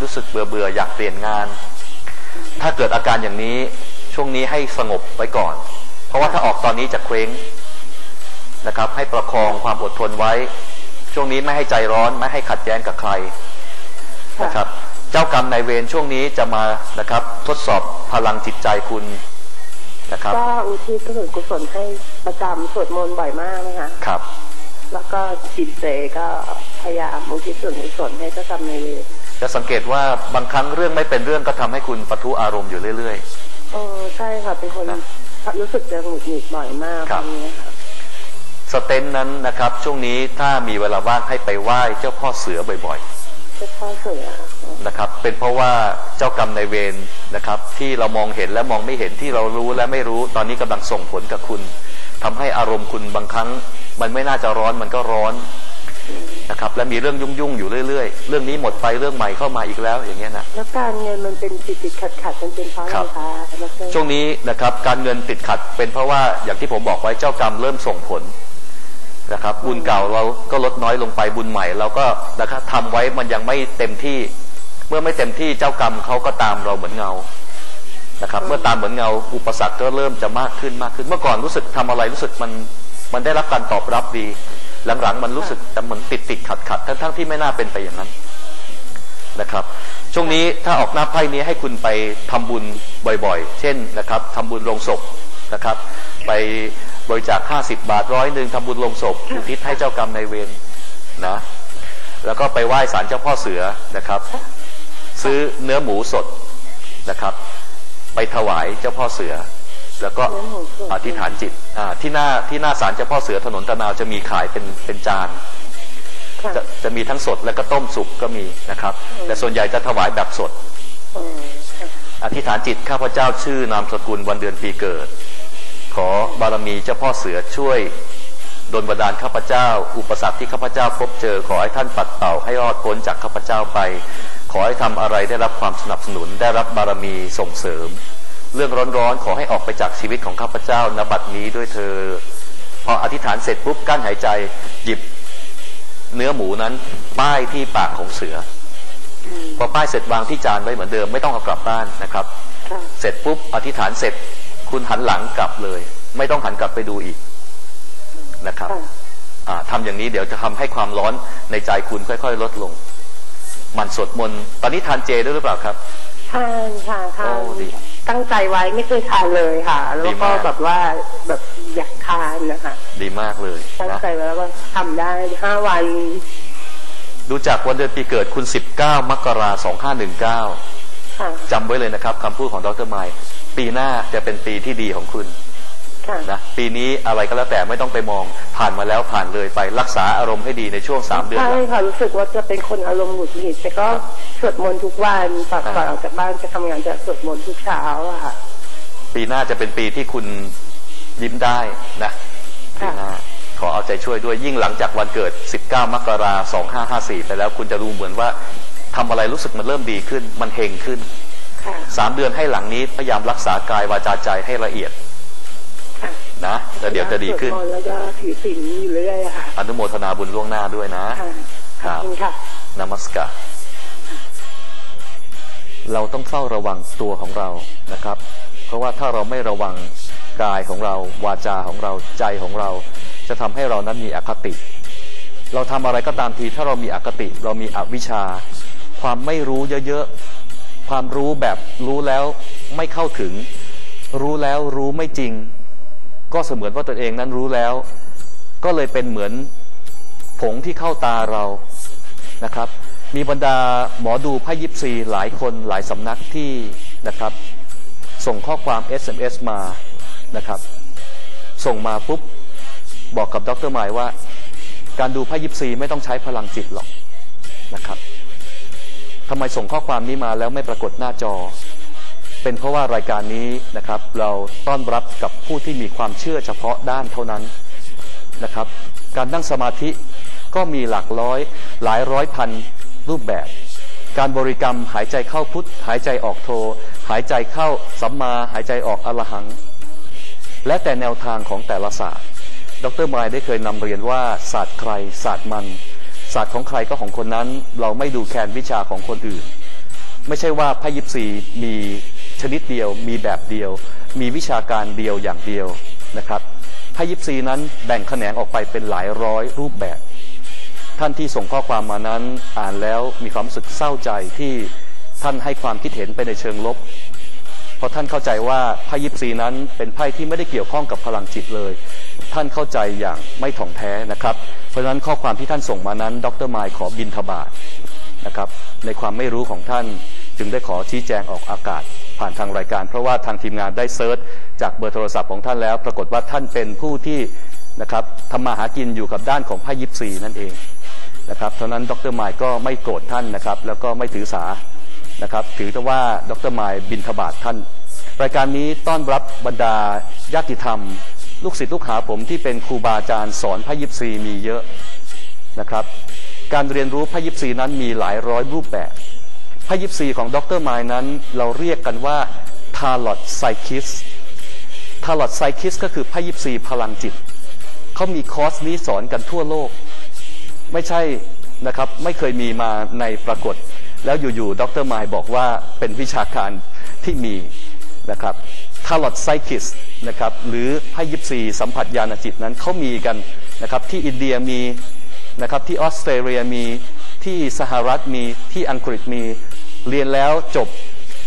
รู้สึกเบื่อเบื่ออยากเปลี่ยนงาน ถ้าเกิดอาการอย่างนี้ช่วงนี้ให้สงบไว้ก่อน เพราะว่าถ้าออกตอนนี้จะเคว้งนะครับ ให้ประคองความอดทนไว้ ช่วงนี้ไม่ให้ใจร้อนไม่ให้ขัดแย้งกับใครนะครับ เจ้ากรรมนายเวรช่วงนี้จะมานะครับ ทดสอบพลังจิตใจคุณนะครับก็อุทิศส่วนกุศลให้ประจำสวดมนต์บ่อยมากนะคะครับ แล้วก็จิตเจก็พยายามอุทิศส่วนกุศลให้เจ้ากรรมนายเวร จะสังเกตว่าบางครั้งเรื่องไม่เป็นเรื่องก็ทำให้คุณปะทุอารมณ์อยู่เรื่อยเออใช่ค่ะเป็นคนนะรู้สึกจะหงุดหงิดบ่อยมากครับตอนนี้ค่ะๆสเตนนั้นนะครับ ช่วงนี้ถ้ามีเวลาว่างให้ไปไหว้เจ้าพ่อเสือบ่อยเจ้าพ่อเสือค่ะๆนะครับ เป็นเพราะว่าเจ้ากรรมนายเวรนะครับ ที่เรามองเห็นและมองไม่เห็นที่เรารู้และไม่รู้ตอนนี้กำลังส่งผลกับคุณทำให้อารมณ์คุณบางครั้ง มันไม่น่าจะร้อนมันก็ร้อน นะครับ และมีเรื่องยุ่งๆอยู่เรื่อยๆ เรื่องนี้หมดไปเรื่องใหม่เข้ามาอีกแล้วอย่างเงี้ยนะแล้วการเงินมันเป็นติดติดขัดขัดๆมันเป็นเพราะอะไรคะดรช่วงนี้นะครับการเงินติดขัดเป็นเพราะว่าอย่างที่ผมบอกไว้เจ้ากรรมเริ่มส่งผลนะครับ บุญเก่าเราก็ลดน้อยลงไปบุญใหม่เราก็นะครับทำไว้มันยังไม่เต็มที่ เมื่อไม่เต็มที่เจ้ากรรมเขาก็ตามเราเหมือนเงานะครับ เมื่อตามเหมือนเงาอุปสรรคก็เริ่มจะมากขึ้นมากขึ้น เมื่อก่อนรู้สึกทำอะไรรู้สึกมันมันได้รับการตอบรับดี หลังๆมันรู้สึกแต่เหมือนติดติดขัดขัดทั้งทั้งๆที่ไม่น่าเป็นไปอย่างนั้นนะครับ ช่วงนี้ถ้าออกหน้าไพ่นี้ให้คุณไปทำบุญบ่อยๆ เช่นนะครับทำบุญลงศพนะครับ ไปบริจาค 50 บาทร้อยหนึ่งทำบุญลงศพอุทิศให้เจ้ากรรมนายเวรนะแล้วก็ไปไหว้ศาลเจ้าพ่อเสือนะครับ ซื้อเนื้อหมูสดนะครับ ไปถวายเจ้าพ่อเสือ แล้วก็อธิษฐานจิตอ่าที่หน้าที่หน้าศาลเจ้าพ่อเสือถนนตะนาวจะมีขายเป็นเป็นจานค่ะจะจะมีทั้งสดและก็ต้มสุกก็มีนะครับ แต่ส่วนใหญ่จะถวายแบบสดอืมค่ะอธิษฐานจิตข้าพเจ้าชื่อนามสกุลวันเดือนปีเกิด ขอบารมีเจ้าพ่อเสือช่วยดลบันดาลข้าพเจ้า อุปสรรคที่ข้าพเจ้าพบเจอ ขอให้ท่านปัดเป่าให้รอดพ้นจากข้าพเจ้าไป ขอให้ทำอะไรได้รับความสนับสนุนได้รับบารมีส่งเสริม เรื่องร้อนๆขอให้ออกไปจากชีวิตของข้าพเจ้านบัดนี้ด้วยเธอ พออธิษฐานเสร็จปุ๊บกั้นหายใจหยิบเนื้อหมูนั้น ป้ายที่ปากของเสือ พอป้ายเสร็จวางที่จานไว้เหมือนเดิมไม่ต้องเอากลับบ้านนะครับค่ะเสร็จปุ๊บอธิษฐานเสร็จคุณหันหลังกลับเลย ไม่ต้องหันกลับไปดูอีกนะครับค่ะอ่าทำอย่างนี้เดี๋ยวจะทำให้ความร้อนในใจคุณค่อย ๆ ลดลงหมันสวดมนต์ตอนนี้ทานเจด้วยหรือเปล่าครับทานค่ะทานโอ้ดี ตั้งใจไว้ไม่เคยทานเลยค่ะ แล้วดีก็มากแบบว่าแบบอยากทานนะคะดีมากเลยตั้งนะใจไว้แล้วก็ทำได้ห้าวัน ดูจากวันเดือนปีเกิดคุณ19มกราคม2519ค่ะจำไว้เลยนะครับคำพูดของดรไมค์ปีหน้าจะเป็นปีที่ดีของคุณค่ะ นะปีนี้อะไรก็แล้วแต่ไม่ต้องไปมองผ่านมาแล้วผ่านเลยไปรักษาอารมณ์ให้ดีในช่วงสามเดือนใช่หลังค่ะรู้สึกว่าจะเป็นคนอารมณ์หงุดหงิดแต่ก็สวดมนต์ทุกวันก่อนอ่าก่อนออกจากบ้านจะทำงานจะสวดมนต์ทุกเช้าอะค่ะ ปีหน้าจะเป็นปีที่คุณยิ้มได้นะปีค่ะหน้าขอเอาใจช่วยด้วยยิ่งหลังจากวันเกิด 19 มกราคม 2554 ไปแล้วคุณจะรู้เหมือนว่าทำอะไรรู้สึกมันเริ่มดีขึ้น มันเฮงขึ้นค่ะสามเดือนให้หลังนี้พยายามรักษากายวาจาใจให้ละเอียดค่ะ นะแล้วเดี๋ยวจะดีขึ้นสวดมนต์แล้วก็ถือศีลอยู่เรื่อยๆอะค่ะอนุโมทนาบุญล่วงหน้าด้วยนะค่ะคขรัอบบคุณค่ะนมัสการเราต้องเฝ้าระวังตัวของเรานะครับ เพราะว่าถ้าเราไม่ระวังกายของเรา วาจาของเราใจของเรา จะทำให้เรานั้นมีอคติ เราทำอะไรก็ตามที ถ้าเรามีอคติ เรามีอวิชชา ความไม่รู้เยอะๆ ความรู้แบบรู้แล้วไม่เข้าถึง รู้แล้วรู้ไม่จริง ก็เสมือนว่าตนเองนั้นรู้แล้ว ก็เลยเป็นเหมือนผงที่เข้าตาเรานะครับ มีบรรดาหมอดูไพ่ยิปซีหลายคนหลายสำนักที่นะครับ ส่งข้อความ SMS มานะครับ ส่งมาปุ๊บบอกกับดรไมล์ว่า การดูไพ่ยิปซีไม่ต้องใช้พลังจิตหรอกนะครับทำไมส่งข้อความนี้มาแล้วไม่ปรากฏหน้าจอ เป็นเพราะว่ารายการนี้นะครับเราต้อนรับกับผู้ที่มีความเชื่อเฉพาะด้านเท่านั้นนะครับ การนั่งสมาธิก็มีหลักร้อยหลายร้อยพันรูปแบบ การบริกรรมหายใจเข้าพุทธหายใจออกโท หายใจเข้าสัมมาหายใจออกอรหัง และแต่แนวทางของแต่ละศาสตร์ ดรมายได้เคยนำเรียนว่าศาสตร์ใครศาสตร์มัน ศาสตร์ของใครก็ของคนนั้น เราไม่ดูแคลนวิชาของคนอื่น ไม่ใช่ว่าพยิปซีมี ชนิดเดียวมีแบบเดียว มีวิชาการเดียวอย่างเดียวนะครับไพ่ยิปซีนั้นแบ่งแขนงออกไปเป็นหลายร้อยรูปแบบ ท่านที่ส่งข้อความมานั้นอ่านแล้วมีความรู้สึกเศร้าใจที่ท่านให้ความคิดเห็นไปในเชิงลบ เพราะท่านเข้าใจว่าไพ่ยิปซีนั้นเป็นไพ่ที่ไม่ได้เกี่ยวข้องกับพลังจิตเลย ท่านเข้าใจอย่างไม่ถ่องแท้นะครับ เพราะฉะนั้นข้อความที่ท่านส่งมานั้น ดรไมค์ขอบินทบาทนะครับในความไม่รู้ของท่านจึงได้ขอชี้แจงออกอากาศ ผ่านทางรายการ เพราะว่าทางทีมงานได้เซิร์ชจากเบอร์โทรศัพท์ของท่านแล้ว ปรากฏว่าท่านเป็นผู้ที่นะครับทำมาหากินอยู่กับด้านของไพ่ยิปซีนั่นเองนะครับเท่านั้นดรไมค์ก็ไม่โกรธท่านนะครับ แล้วก็ไม่ถือสานะครับ ถือแต่ว่าดรไมายบินทบาทท่าน รายการนี้ต้อนรับบรรดาญาติธรรม ลูกศิษย์ลูกหาผมที่เป็นครูบาอาจารย์สอนพระยิปซีมีเยอะนะครับ การเรียนรู้พระยิปซีนั้นมีหลายร้อยรูปแบบ พระยิปซีของดรมายนั้น เราเรียกกันว่าทาร์ลอตไซคิสทาร์ลอตไซคิสก็คือพระยิปซีพลังจิต เขามีคอร์สนี้สอนกันทั่วโลก ไม่ใช่นะครับไม่เคยมีมาในปรากฏ แล้วอยู่ๆดรไมล์บอกว่าเป็นวิชาการที่มีนะครับทาร์ลอตไซคิสนะครับหรือไพ่ยิปซีสัมผัสญาณจิตนั้นเขามีกันนะครับที่อินเดียมีนะครับที่ออสเตรเลียมีที่สหรัฐมีที่อังกฤษมี เรียนแล้วจบ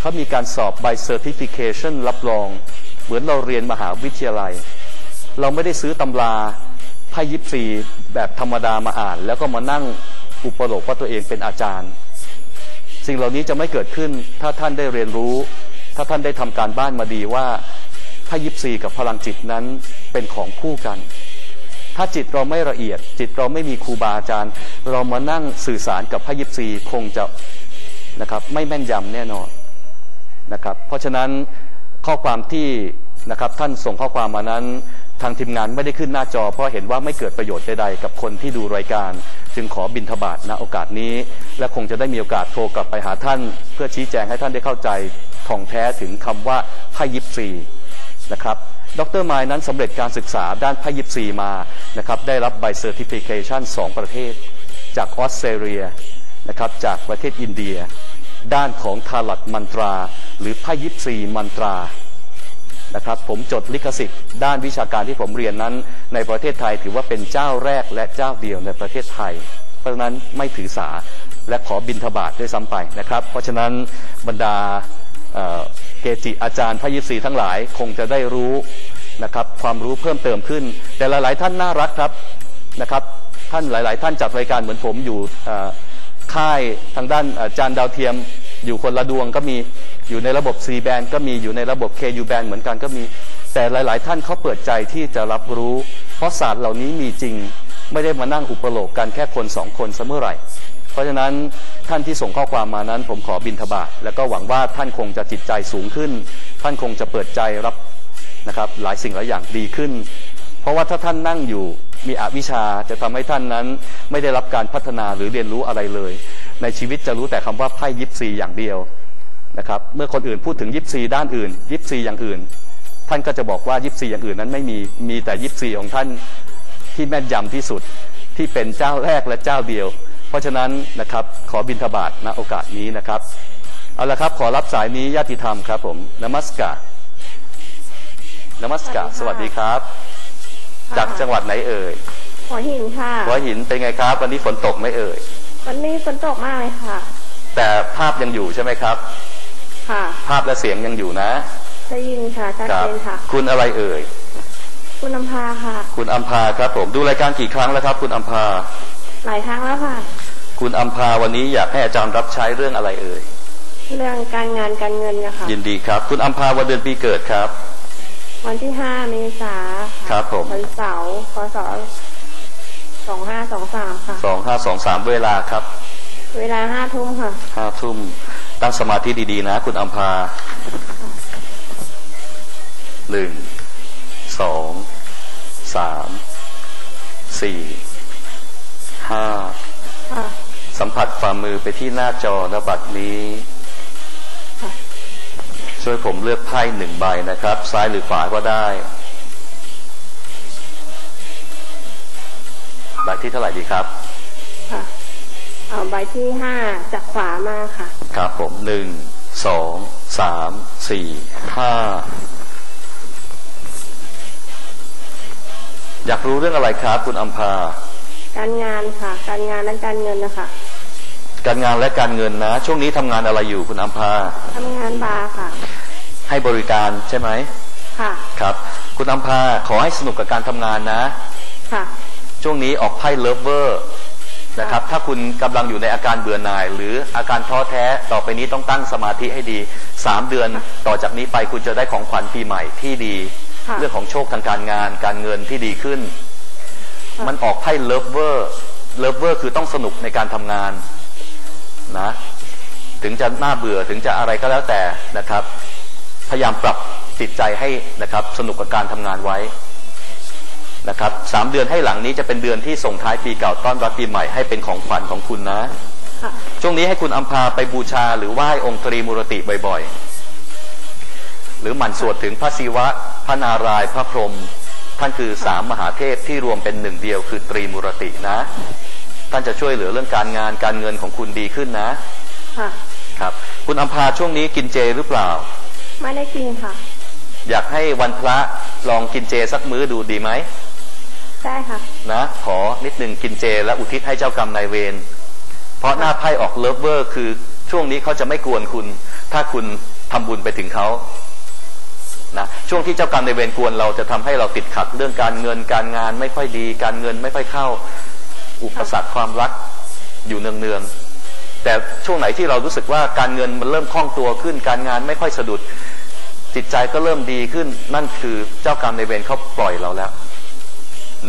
เขามีการสอบ by certification รับรอง เหมือนเราเรียนมหาวิทยาลัย เราไม่ได้ซื้อตำราไพ่ยิปซีแบบธรรมดามาอ่าน แล้วก็มานั่งอุปโลกว่าตัวเองเป็นอาจารย์ สิ่งเหล่านี้จะไม่เกิดขึ้นถ้าท่านได้เรียนรู้ ถ้าท่านได้ทำการบ้านมาดีว่าไพ่ยิปซีกับพลังจิตนั้นเป็นของคู่กัน ถ้าจิตเราไม่ละเอียด จิตเราไม่มีครูบาอาจารย์ เรามานั่งสื่อสารกับไพ่ยิปซีคงจะ นะครับ ไม่แม่นยำแน่นอนนะครับ เพราะฉะนั้นข้อความที่นะครับท่านส่งข้อความมานั้น ทางทีมงานไม่ได้ขึ้นหน้าจอ เพราะเห็นว่าไม่เกิดประโยชน์ใดๆกับคนที่ดูรายการ จึงขอบินทบาทณโอกาสนี้ และคงจะได้มีโอกาสโทรกลับไปหาท่าน เพื่อชี้แจงให้ท่านได้เข้าใจท่องแท้ถึงคำว่าไพ่ยิปซีนะครับดรไมล์นั้นสำเร็จการศึกษาด้านไพ่ยิปซีมานะครับได้รับใบเซอร์ติฟิเคชัน2 ประเทศ จากออสเตรเลีย นะครับจากประเทศอินเดีย ด้านของทาลัดมันตรา หรือไพ่ยิปซีมันตรานะครับผมจดลิขสิทธิ์ด้านวิชาการที่ผมเรียนนั้น ในประเทศไทยถือว่าเป็นเจ้าแรกและเจ้าเดียวในประเทศไทย เพราะฉะนั้นไม่ถือสาและขอบินทบาทด้วยซ้ำไปนะครับ เพราะฉะนั้นบรรดาเเกจิอาจารย์พระยิปซีทั้งหลายคงจะได้รู้นะครับความรู้เพิ่มเติมขึ้น แต่หลาย ๆ ท่านน่ารักครับนะครับท่านหลาย ๆ ท่านจัดรายการเหมือนผมอยู่ ค่ายทางด้านจานดาวเทียม อยู่คนละดวงก็มีอยู่ในระบบ C band ก็มีอยู่ในระบบ KU band เหมือนกันก็มี แต่หลาย ๆ ท่านเขาเปิดใจที่จะรับรู้ เพราะศาสตร์เหล่านี้มีจริง ไม่ได้มานั่งอุปโลกกันแค่คนสองคนเสมอไหร่ เพราะฉะนั้นท่านที่ส่งข้อความมานั้น ผมขอบินทบาทแล้วก็หวังว่าท่านคงจะจิตใจสูงขึ้น ท่านคงจะเปิดใจรับนะครับหลายสิ่งหลายอย่างดีขึ้น เพราะว่าถ้าท่านนั่งอยู่ มีอวิชชาจะทำให้ท่านนั้น ไม่ได้รับการพัฒนาหรือเรียนรู้อะไรเลย ในชีวิตจะรู้แต่คำว่าไพ่ยิปซีอย่างเดียวนะครับเมื่อคนอื่นพูดถึงยิปซีด้านอื่น ยิปซีอย่างอื่น ท่านก็จะบอกว่ายิปซีอย่างอื่นนั้นไม่มีมีแต่ยิปซีของท่านที่แม่นยำที่สุดที่เป็นเจ้าแรกและเจ้าเดียว เพราะฉะนั้นนะครับขอบินทบาทณโอกาสนี้นะครับเอาละครับขอรับสายนี้ญาติธรรมครับผมนมัสการนมัสการสวัสดีครับ จากจังหวัดไหนเอ่ยหัวหินค่ะหัวหินเป็นไงครับ วันนี้ฝนตกไหมเอ่ยวันนี้ฝนตกมากเลยค่ะ แต่ภาพยังอยู่ใช่ไหมครับ ค่ะ ภาพและเสียงยังอยู่นะได้ยินค่ะชัดเจนค่ะ คุณอะไรเอ่ยคุณอัมพาค่ะ คุณอัมพาครับ ผมดูรายการกี่ครั้งแล้วครับ คุณอัมพาหลายครั้งแล้วค่ะ คุณอัมพาวันนี้อยากให้อาจารย์รับใช้เรื่องอะไรเอ่ยเรื่องการงานการเงินนะคะยินดีครับ คุณอัมพาวันเดือนปีเกิดครับ วันที่ห้าเมษาครับผมวันเสาร์พศสองห้าสองสามค่ะสองห้าสองสามเวลาครับ เวลาห้าทุ่มค่ะห้าทุ่มตั้งสมาธิดีๆนะ คุณอัมพาหนึ่งสองสามสี่ห้าสัมผัสฝ่ามือไปที่หน้าจอระบัดนี้ ช่วยผมเลือกไพ่หนึ่งใบนะครับ ซ้ายหรือขวาก็ได้ใบที่เท่าไหร่ดีครับเอาใบที่ห้าจากขวามาค่ะครับผมหนึ่งสองสามสี่ห้าอยากรู้เรื่องอะไรครับคุณอัมพาการงานค่ะ การงานและการเงินนะคะการงานและการเงินนะ ช่วงนี้ทำงานอะไรอยู่คุณอัมพาทำงานบาร์ค่ะ ให้บริการใช่ไหมค่ะครับ คุณอัมพาขอให้สนุกกับการทำงานนะค่ะช่วงนี้ออกไพ่เลิฟเวอร์นะครับ ถ้าคุณกำลังอยู่ในอาการเบื่อหน่าย หรืออาการท้อแท้ต่อไปนี้ต้องตั้งสมาธิให้ดีสามเดือนต่อจากนี้ไปคุณจะได้ของขวัญปีใหม่ที่ดีค่ะเรื่องของโชคทางการงาน การเงินที่ดีขึ้นค่ะมันออกไพ่เลิฟเวอร์เลิฟเวอร์คือต้องสนุกในการทำงานนะ ถึงจะน่าเบื่อถึงจะอะไรก็แล้วแต่นะครับ พยายามปรับจิตใจให้นะครับสนุกกับการทำงานไว้นะครับสามเดือนให้หลังนี้จะเป็นเดือนที่ส่งท้ายปีเก่าต้อนรับปีใหม่ให้เป็นของขวัญของคุณนะค่ะช่วงนี้ให้คุณอัมพาไปบูชาหรือไหว้องค์ตรีมูรติบ่อยๆ หรือหมั่นสวดถึงพระศิวะ พระนารายณ์พระพรหมท่านคือสามมหาเทพที่รวมเป็นหนึ่งเดียวคือตรีมูรตินะ ท่านจะช่วยเหลือเรื่องการงานการเงินของคุณดีขึ้นนะค่ะครับ คุณอัมพาช่วงนี้กินเจหรือเปล่า ไม่ได้กินค่ะ อยากให้วันพระลองกินเจสักมื้อดูดีไหมได้ค่ะนะขอนิดหนึ่งกินเจและอุทิศให้เจ้ากรรมนายเวรเพราะหน้าไพ่ออกเลิฟเวอร์คือช่วงนี้เขาจะไม่กวนคุณ ถ้าคุณทำบุญไปถึงเขานะช่วงที่เจ้ากรรมนายเวรกวนเราจะทำให้เราติดขัดเรื่องการเงินการงานไม่ค่อยดี การเงินไม่ค่อยเข้า อุปสรรคความรักอยู่เนืองๆ แต่ช่วงไหนที่เรารู้สึกว่าการเงินมันเริ่มคล่องตัวขึ้น การงานไม่ค่อยสะดุด จิตใจก็เริ่มดีขึ้น นั่นคือเจ้ากรรมนายเวรเขาปล่อยเราแล้ว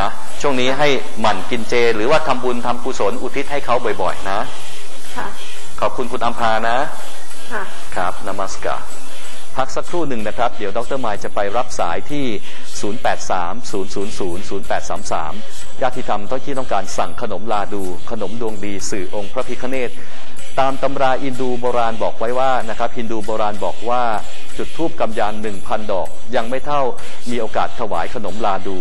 นะช่วงนี้ให้หมั่นกินเจ หรือว่าทำบุญทำกุศลอุทิศให้เขาบ่อยๆ นะค่ะขอบคุณคุณอัมพานะค่ะครับนามัสการพักสักครู่หนึ่งนะครับ เดี๋ยวดรมายจะไปรับสายที่ 0830000833 ญาติธรรมที่ต้องการสั่งขนมลาดู ขนมดวงดี สื่อองค์พระพิคเนต ตามตำราอินดูโบราณบอกไว้ว่านะครับฮินดูโบราณบอกว่าจุดทูบกำยานหนึ่งพันดอก ยังไม่เท่ามีโอกาสถวายขนมลาดู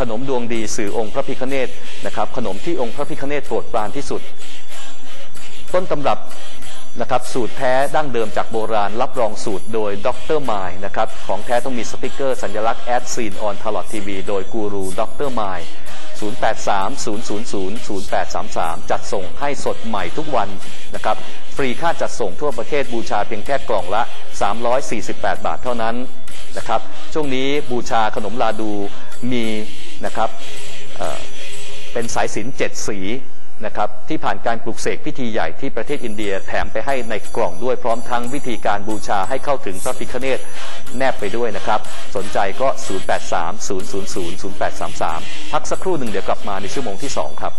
ขนมดวงดีสื่อองค์พระพิคเนตนะครับขนมที่องค์พระพิคเนตโปรดปรานที่สุด ต้นตำรับ นะครับสูตรแท้ดั้งเดิมจากโบราณ รับรองสูตรโดยดรไมายนะครับของแท้ต้องมีสติกเกอร์สัญลักษณ์แอดซีนออนทลอดทีวีโดยกูรูดรไมาย0830000833 จัดส่งให้สดใหม่ทุกวันนะครับ ฟรีค่าจัดส่งทั่วประเทศบูชาเพียงแค่กล่องละ 348 บาทเท่านั้นนะครับ ช่วงนี้บูชาขนมลาดูมีนะครับเเป็นสายสินเจ็ดสี นะครับที่ผ่านการปลุกเสกพิธีใหญ่ที่ประเทศอินเดียแถมไปให้ในกล่องด้วยพร้อมทั้งวิธีการบูชาให้เข้าถึงพระพิคเนตแนบไปด้วยนะครับ สนใจก็ 0830000833 พักสักครู่หนึ่งเดี๋ยวกลับมาในชั่วโมงที่ 2 ครับ